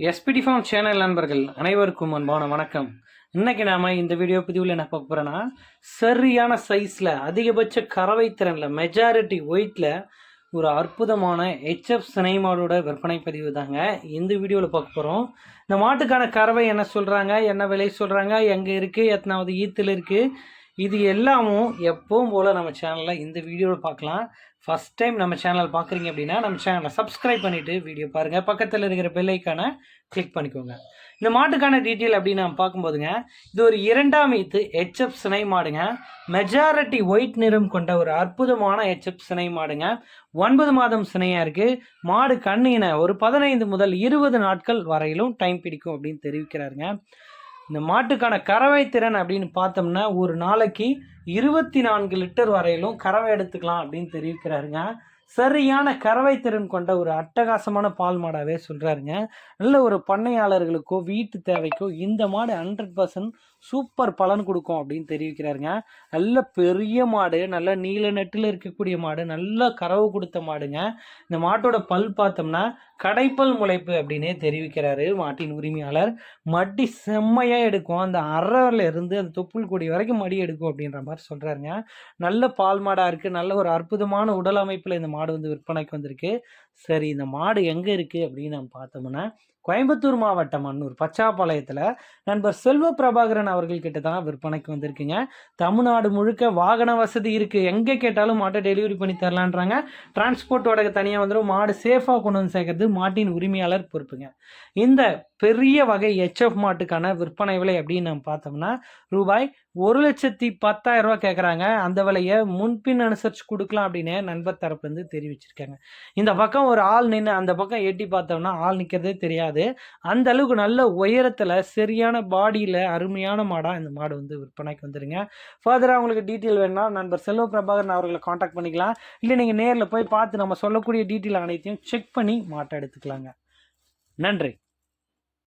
SPD form channel நண்பர்கள் அனைவருக்கும் அன்பான வணக்கம். இன்னைக்கு நாம் இந்த வீடியோ பதிவில் என்ன பார்க்க போறோம்னா சரியான சைஸில் அதிகபட்ச கறவை திறனில் மெஜாரிட்டி ஒயிட்டில் ஒரு அற்புதமான ஹெச்எஃப் சினை மாடோட விற்பனை பதிவு தாங்க இந்த வீடியோவில் பார்க்க போகிறோம் இந்த மாட்டுக்கான கறவை என்ன சொல்கிறாங்க என்ன விலை சொல்கிறாங்க எங்கே இருக்குது எத்தனாவது ஈத்தில் இருக்குது இது எல்லாமும் எப்பவும் போல் நம்ம சேனலில் இந்த வீடியோவில் பார்க்கலாம். ஃபஸ்ட் டைம் நம்ம சேனல் பார்க்குறீங்க அப்படின்னா நம்ம சேனலை சப்ஸ்கிரைப் பண்ணிவிட்டு வீடியோ பாருங்கள் பக்கத்தில் இருக்கிற பெல்லைக்கான கிளிக் பண்ணிக்கோங்க. இந்த மாட்டுக்கான டீட்டெயில் அப்படின்னு நம்ம பார்க்கும்போதுங்க இது ஒரு இரண்டாம் ஈத்து ஹெச்எஃப் சினை மாடுங்க. மெஜாரிட்டி ஒயிட் நிறம் கொண்ட ஒரு அற்புதமான ஹெச்எஃப் சினை மாடுங்க. ஒன்பது மாதம் சினையாக இருக்குது மாடு கண்ணின ஒரு பதினைந்து முதல் இருபது நாட்கள் வரையிலும் டைம் பிடிக்கும் அப்படின்னு தெரிவிக்கிறாருங்க. இந்த மாட்டுக்கான கறவை திறன் அப்படின்னு பார்த்தோம்னா ஒரு நாளைக்கு இருபத்தி நான்கு லிட்டர் வரையிலும் கறவை எடுத்துக்கலாம் அப்படின்னு தெரிவிக்கிறாருங்க. சரியான கறவை திறன் கொண்ட ஒரு அட்டகாசமான பால் மாடாகவே சொல்கிறாருங்க நல்ல ஒரு பண்ணையாளர்களுக்கோ வீட்டு தேவைக்கோ இந்த மாடு ஹண்ட்ரட் பர்சன்ட் சூப்பர் பலன் கொடுக்கும் அப்படின்னு தெரிவிக்கிறாருங்க. நல்ல பெரிய மாடு நல்ல நீல நெட்டில் இருக்கக்கூடிய மாடு நல்ல கறவு கொடுத்த மாடுங்க. இந்த மாட்டோட பல் பார்த்தோம்னா கடைப்பல் முளைப்பு அப்படின்னே தெரிவிக்கிறாரு மாட்டின் உரிமையாளர். மடி செம்மையாக எடுக்கும். அந்த அறவில் இருந்து அந்த தொப்புள் கொடி வரைக்கும் மடி எடுக்கும் அப்படின்ற மாதிரி சொல்கிறாருங்க நல்ல பால் மாடாக இருக்குது நல்ல ஒரு அற்புதமான உடல் அமைப்பில் இந்த மாடு மாடு வந்து விற்பனைக்கு வந்திருக்கு. சரி இந்த மாடு எங்கே இருக்குது அப்படின்னு நம்ம பார்த்தோம்னா கோயம்புத்தூர் மாவட்டம் அன்னூர் பச்சாப்பாளையத்தில் நண்பர் செல்வ பிரபாகரன் அவர்கள்கிட்ட தான் விற்பனைக்கு வந்திருக்குங்க. தமிழ்நாடு முழுக்க வாகன வசதி இருக்குது எங்கே கேட்டாலும் மாட்டை டெலிவரி பண்ணி தரலான்றாங்க. டிரான்ஸ்போர்ட்டோட தனியாக வந்துடும் மாடு சேஃபாக கொண்டு வந்து சேர்க்கறது மாட்டின் உரிமையாளர் பொறுப்புங்க. இந்த பெரிய வகை ஹெச்எஃப் மாட்டுக்கான விற்பனை விலை அப்படின்னு நம்ம பார்த்தோம்னா ரூபாய் ஒரு லட்சத்தி பத்தாயிரம் ரூபா கேட்குறாங்க அந்த விலையை முன்பின் அனுசரித்து கொடுக்கலாம் அப்படின்னு நண்பர் தரப்பு வந்து தெரிவிச்சிருக்காங்க. இந்த பக்கம் ஒரு ஆள் நின்று அந்த பக்கம் எட்டி பார்த்தோம்னா ஆள் நிற்கிறதே தெரியாது. அந்த அளவுக்கு நல்ல உயரத்தில் சரியான பாடியில் அருமையான மாடாக இந்த மாடு வந்து விற்பனைக்கு வந்துடுங்க ஃபர்தராக உங்களுக்கு டீட்டெயில் வேணும்னா நண்பர் செல்வ பிரபாகரன் அவர்களை காண்டாக்ட் பண்ணிக்கலாம். இல்லை நீங்கள் நேரில் போய் பார்த்து நம்ம சொல்லக்கூடிய டீட்டெயில் அனைத்தையும் செக் பண்ணி மாட்டை எடுத்துக்கலாங்க. நன்றி.